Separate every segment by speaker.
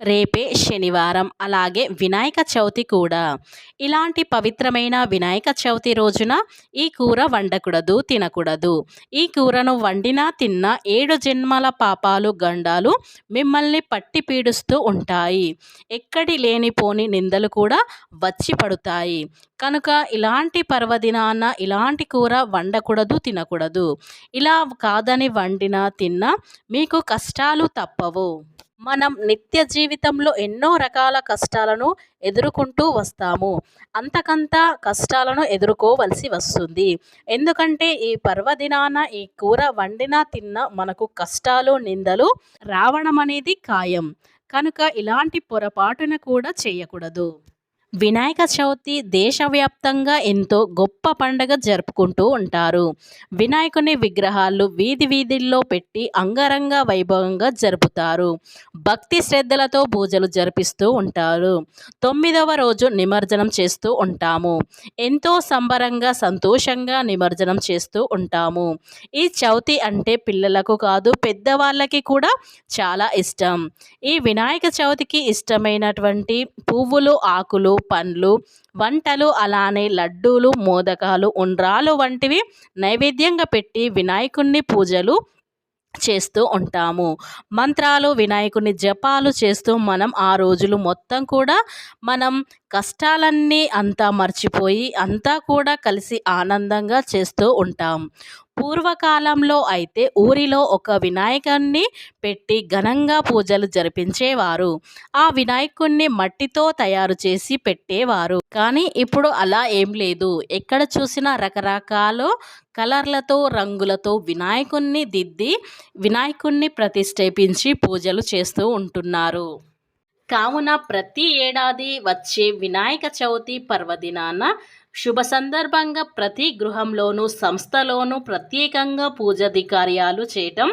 Speaker 1: రేపే శనివారం అలాగే వినాయక చవితి కూడా. ఇలాంటి పవిత్రమైన వినాయక చవితి రోజున ఈ కూర వండకూడదు తినకూడదు. ఈ కూరను వండినా తిన్నా ఏడు జన్మల పాపాలు గండాలు మిమ్మల్ని పట్టి పీడుస్తూ ఉంటాయి. ఎక్కడి లేనిపోని నిందలు కూడా వచ్చి పడుతాయి. కనుక ఇలాంటి పర్వదినాన ఇలాంటి కూర వండకూడదు తినకూడదు. ఇలా కాదని వండినా తిన్నా మీకు కష్టాలు తప్పవు. మనం నిత్య జీవితంలో ఎన్నో రకాల కష్టాలను ఎదుర్కొంటూ వస్తాము. అంతకంత కష్టాలను ఎదుర్కోవలసి వస్తుంది. ఎందుకంటే ఈ పర్వదినాన ఈ కూర వండినా తిన్నా మనకు కష్టాలు నిందలు రావడం అనేది ఖాయం. కనుక ఇలాంటి పొరపాటున కూడా చేయకూడదు. వినాయక చవితి దేశవ్యాప్తంగా ఎంతో గొప్ప పండగ జరుపుకుంటూ ఉంటారు. వినాయకుని విగ్రహాలు వీధి వీధుల్లో పెట్టి అంగరంగ వైభవంగా జరుపుతారు. భక్తి శ్రద్ధలతో పూజలు జరిపిస్తూ ఉంటారు. తొమ్మిదవ రోజు నిమజ్జనం చేస్తూ ఉంటాము. ఎంతో సంబరంగా సంతోషంగా నిమజ్జనం చేస్తూ ఉంటాము. ఈ చవితి అంటే పిల్లలకు కాదు పెద్దవాళ్ళకి కూడా చాలా ఇష్టం. ఈ వినాయక చవితికి ఇష్టమైనటువంటి పువ్వులు ఆకులు పండ్లు వంటలు అలానే లడ్డూలు మోదకాలు ఉండ్రాలు వంటివి నైవేద్యంగా పెట్టి వినాయకుణ్ణి పూజలు చేస్తూ ఉంటాము. మంత్రాలు వినాయకుని జపాలు చేస్తూ మనం ఆ రోజులు మొత్తం కూడా మనం కష్టాలన్నీ అంతా మర్చిపోయి అంతా కూడా కలిసి ఆనందంగా చేస్తూ ఉంటాం. పూర్వకాలంలో అయితే ఊరిలో ఒక వినాయకుణ్ణి పెట్టి ఘనంగా పూజలు జరిపించేవారు. ఆ వినాయకుణ్ణి మట్టితో తయారు చేసి పెట్టేవారు. కానీ ఇప్పుడు అలా ఏం లేదు. ఎక్కడ చూసినా రకరకాల కలర్లతో రంగులతో వినాయకుణ్ణి దిద్ది వినాయకుణ్ణి ప్రతిష్ఠేపించి పూజలు చేస్తూ ఉంటున్నారు. కావున ప్రతి ఏడాది వచ్చే వినాయక చవితి పర్వదినాన శుభ సందర్భంగా ప్రతి గృహంలోనూ సంస్థలోనూ ప్రత్యేకంగా పూజాది కార్యాలు చేయటం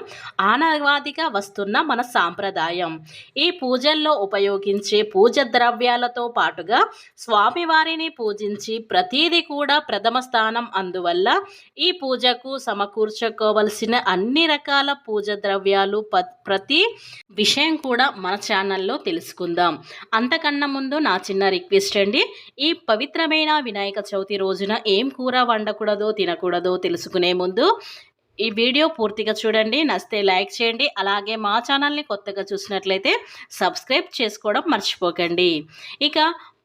Speaker 1: ఆనవాదిగా వస్తున్న మన సాంప్రదాయం. ఈ పూజల్లో ఉపయోగించే పూజ ద్రవ్యాలతో పాటుగా స్వామివారిని పూజించి ప్రతీది కూడా ప్రథమ స్థానం అందువల్ల ఈ పూజకు సమకూర్చుకోవలసిన అన్ని రకాల పూజ ద్రవ్యాలు ప్రతి విషయం కూడా మన ఛానల్లో తెలుసుకుందాం. అంతకన్నా ముందు నా చిన్న రిక్వెస్ట్ అండి. ఈ పవిత్రమైన వినాయక చవితి రోజున ఏం కూర వండకూడదో తినకూడదో తెలుసుకునే ముందు ఈ వీడియో పూర్తిగా చూడండి. నచ్చితే లైక్ చేయండి. అలాగే మా ఛానల్ని కొత్తగా చూసినట్లయితే సబ్స్క్రైబ్ చేసుకోవడం మర్చిపోకండి. ఇక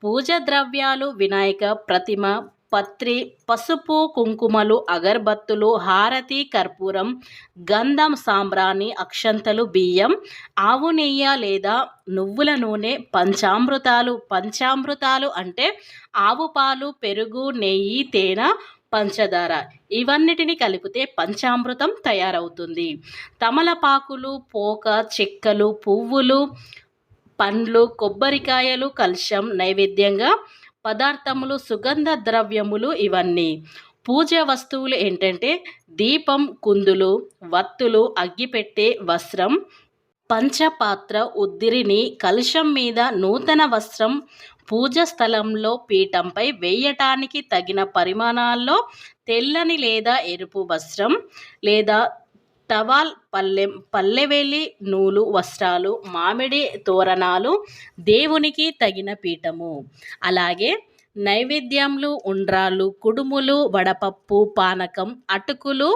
Speaker 1: పూజ ద్రవ్యాలు వినాయక ప్రతిమ పత్రి పసుపు కుంకుమలు అగరబత్తులు హారతి కర్పూరం గంధం సాంబ్రాణి అక్షంతలు బియ్యం ఆవు నెయ్యి లేదా నువ్వుల నూనె పంచామృతాలు. పంచామృతాలు అంటే ఆవు పాలు పెరుగు నెయ్యి తేనె పంచదార. ఇవన్నిటిని కలిపితే పంచామృతం తయారవుతుంది. తమలపాకులు పోక చెక్కలు పువ్వులు పండ్లు కొబ్బరికాయలు కలుషం నైవేద్యంగా పదార్థములు సుగంధ ద్రవ్యములు ఇవన్నీ. పూజ వస్తువులు ఏంటంటే దీపం కుందులు వత్తులు అగ్గిపెట్టే వస్త్రం పంచపాత్ర ఉద్దిరిని కలుషం మీద నూతన వస్త్రం పూజ స్థలంలో పీఠంపై వేయటానికి తగిన పరిమాణాల్లో తెల్లని లేదా ఎరుపు వస్త్రం లేదా టవాల్ పల్లె పల్లెవేలి నూలు వస్త్రాలు మామిడి తోరణాలు దేవునికి తగిన పీఠము. అలాగే నైవేద్యములు ఉండ్రాళ్ళు కుడుములు వడపప్పు పానకం అటుకులు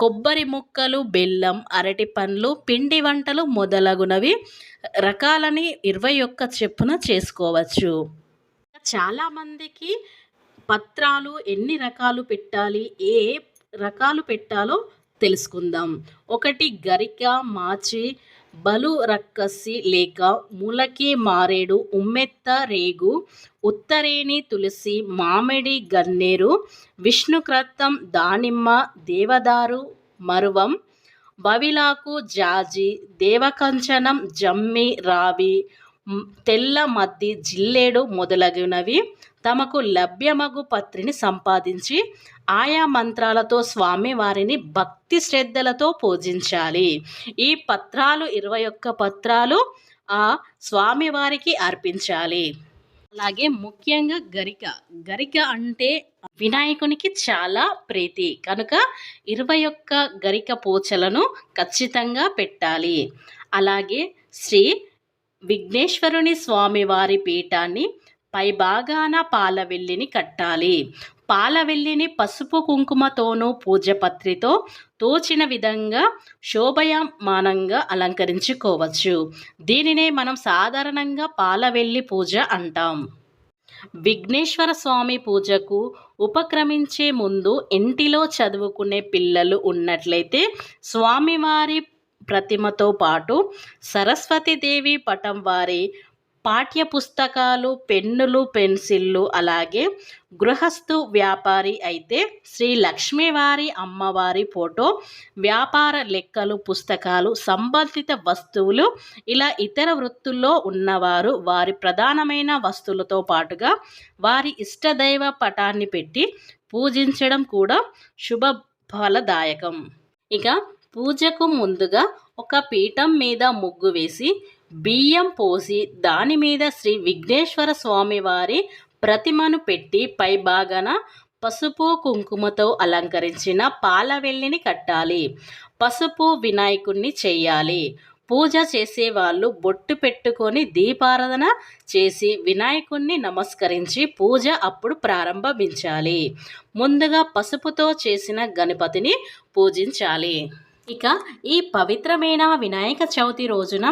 Speaker 1: కొబ్బరి ముక్కలు బెల్లం అరటి పండ్లు పిండి వంటలు మొదలగునవి రకాలని ఇరవై ఒక్క చెప్పున చేసుకోవచ్చు. చాలామందికి పత్రాలు ఎన్ని రకాలు పెట్టాలి ఏ రకాలు పెట్టాలో తెలుసుకుందాం. ఒకటి గరిక మాచి బలు రక్కసి లేక ములకి మారేడు ఉమ్మెత్త రేగు ఉత్తరేణి తులసి మామిడి గన్నేరు విష్ణుక్రతం దానిమ్మ దేవదారు మరువం బవిలాకు జాజి దేవకంచనం జమ్మి రావి తెల్ల మద్ది జిల్లేడు మొదలగునవి తమకు లభ్యమగు పత్రిని సంపాదించి ఆయా మంత్రాలతో స్వామివారిని భక్తి శ్రద్ధలతో పూజించాలి. ఈ పత్రాలు ఇరవై ఒక్క పత్రాలు ఆ స్వామివారికి అర్పించాలి. అలాగే ముఖ్యంగా గరిక. గరిక అంటే వినాయకునికి చాలా ప్రీతి. కనుక ఇరవై ఒక్క గరిక పూచలను ఖచ్చితంగా పెట్టాలి. అలాగే శ్రీ విఘ్నేశ్వరుని స్వామివారి పీఠాన్ని పైభాగాన పాలవెల్లిని కట్టాలి. పాలవెల్లిని పసుపు కుంకుమతోనూ పూజపత్రితో తోచిన విధంగా శోభయమానంగా అలంకరించుకోవచ్చు. దీనినే మనం సాధారణంగా పాలవెల్లి పూజ అంటాం. విఘ్నేశ్వర స్వామి పూజకు ఉపక్రమించే ముందు ఇంటిలో చదువుకునే పిల్లలు ఉన్నట్లయితే స్వామివారి ప్రతిమతో పాటు సరస్వతీదేవి పటం వారి పాఠ్య పుస్తకాలు పెన్నులు పెన్సిళ్ళు అలాగే గృహస్థు వ్యాపారి అయితే శ్రీ లక్ష్మీవారి అమ్మవారి ఫోటో వ్యాపార లెక్కలు పుస్తకాలు సంబంధిత వస్తువులు ఇలా ఇతర వృత్తుల్లో ఉన్నవారు వారి ప్రధానమైన వస్తువులతో పాటుగా వారి ఇష్టదైవ పటాన్ని పెట్టి పూజించడం కూడా శుభ ఫలదాయకం. ఇక పూజకు ముందుగా ఒక పీఠం మీద ముగ్గు వేసి బియ్యం పోసి దాని మీద శ్రీ విఘ్నేశ్వర స్వామివారి ప్రతిమను పెట్టి పైభాగాన పసుపు కుంకుమతో అలంకరించిన పాలవెల్లిని కట్టాలి. పసుపు వినాయకుణ్ణి చేయాలి. పూజ చేసేవాళ్ళు బొట్టు పెట్టుకొని దీపారాధన చేసి వినాయకుణ్ణి నమస్కరించి పూజ అప్పుడు ప్రారంభించాలి. ముందుగా పసుపుతో చేసిన గణపతిని పూజించాలి. ఇక ఈ పవిత్రమైన వినాయక చవితి రోజున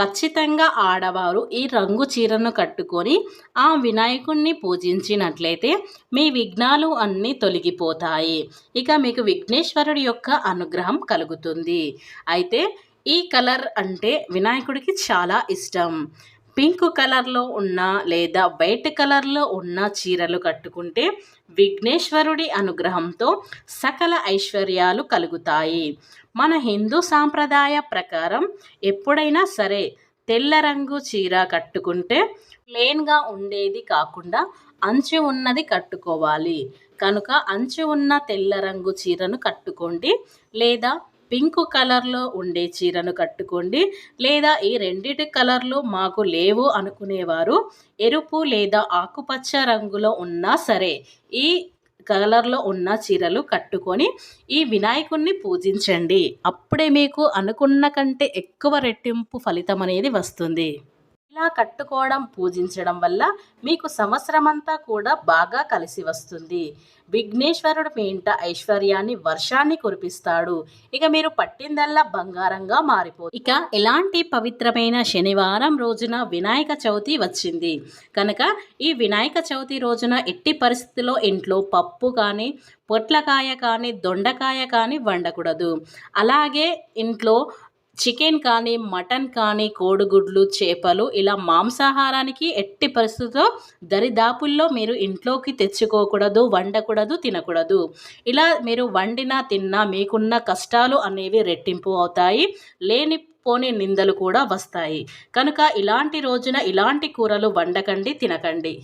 Speaker 1: ఖచ్చితంగా ఆడవారు ఈ రంగు చీరను కట్టుకొని ఆ వినాయకుణ్ణి పూజించినట్లయితే మీ విఘ్నాలు అన్నీ తొలగిపోతాయి. ఇక మీకు విఘ్నేశ్వరుడి యొక్క అనుగ్రహం కలుగుతుంది. అయితే ఈ కలర్ అంటే వినాయకుడికి చాలా ఇష్టం. పింక్ కలర్లో ఉన్న లేదా వైట్ కలర్లో ఉన్న చీరలు కట్టుకుంటే విఘ్నేశ్వరుడి అనుగ్రహంతో సకల ఐశ్వర్యాలు కలుగుతాయి. మన హిందూ సాంప్రదాయ ప్రకారం ఎప్పుడైనా సరే తెల్ల రంగు చీర కట్టుకుంటే ప్లెయిన్గా ఉండేది కాకుండా అంచు ఉన్నది కట్టుకోవాలి. కనుక అంచు ఉన్న తెల్ల రంగు చీరను కట్టుకోండి లేదా పింక్ కలర్లో ఉండే చీరను కట్టుకోండి. లేదా ఈ రెండిటి కలర్లు మాకు లేవు అనుకునేవారు. ఎరుపు లేదా ఆకుపచ్చ రంగులో ఉన్నా సరే ఈ కలర్లో ఉన్న చీరలు కట్టుకొని ఈ వినాయకుణ్ణి పూజించండి. అప్పుడే మీకు అనుకున్న కంటే ఎక్కువ రెట్టింపు ఫలితం అనేది వస్తుంది. ఇలా కట్టుకోవడం పూజించడం వల్ల మీకు సంవత్సరమంతా కూడా బాగా కలిసి వస్తుంది. విఘ్నేశ్వరుడు మీ ఇంట ఐశ్వర్యాన్ని వర్షాన్ని కురిపిస్తాడు. ఇక మీరు పట్టిందల్లా బంగారంగా మారిపో ఇక ఎలాంటి పవిత్రమైన శనివారం రోజున వినాయక చవితి వచ్చింది. కనుక ఈ వినాయక చవితి రోజున ఎట్టి పరిస్థితిలో ఇంట్లో పప్పు కానీ పొట్లకాయ కానీ దొండకాయ కానీ వండకూడదు. అలాగే ఇంట్లో చికెన్ కానీ మటన్ కానీ కోడిగుడ్లు చేపలు ఇలా మాంసాహారానికి ఎట్టి పరిస్థితుల్లో దరిదాపుల్లో మీరు ఇంట్లోకి తెచ్చుకోకూడదు వండకూడదు తినకూడదు. ఇలా మీరు వండినా తిన్నా మీకున్న కష్టాలు అనేవి రెట్టింపు అవుతాయి లేని పోని నిందలు కూడా వస్తాయి. కనుక ఇలాంటి రోజున ఇలాంటి కూరలు వండకండి తినకండి.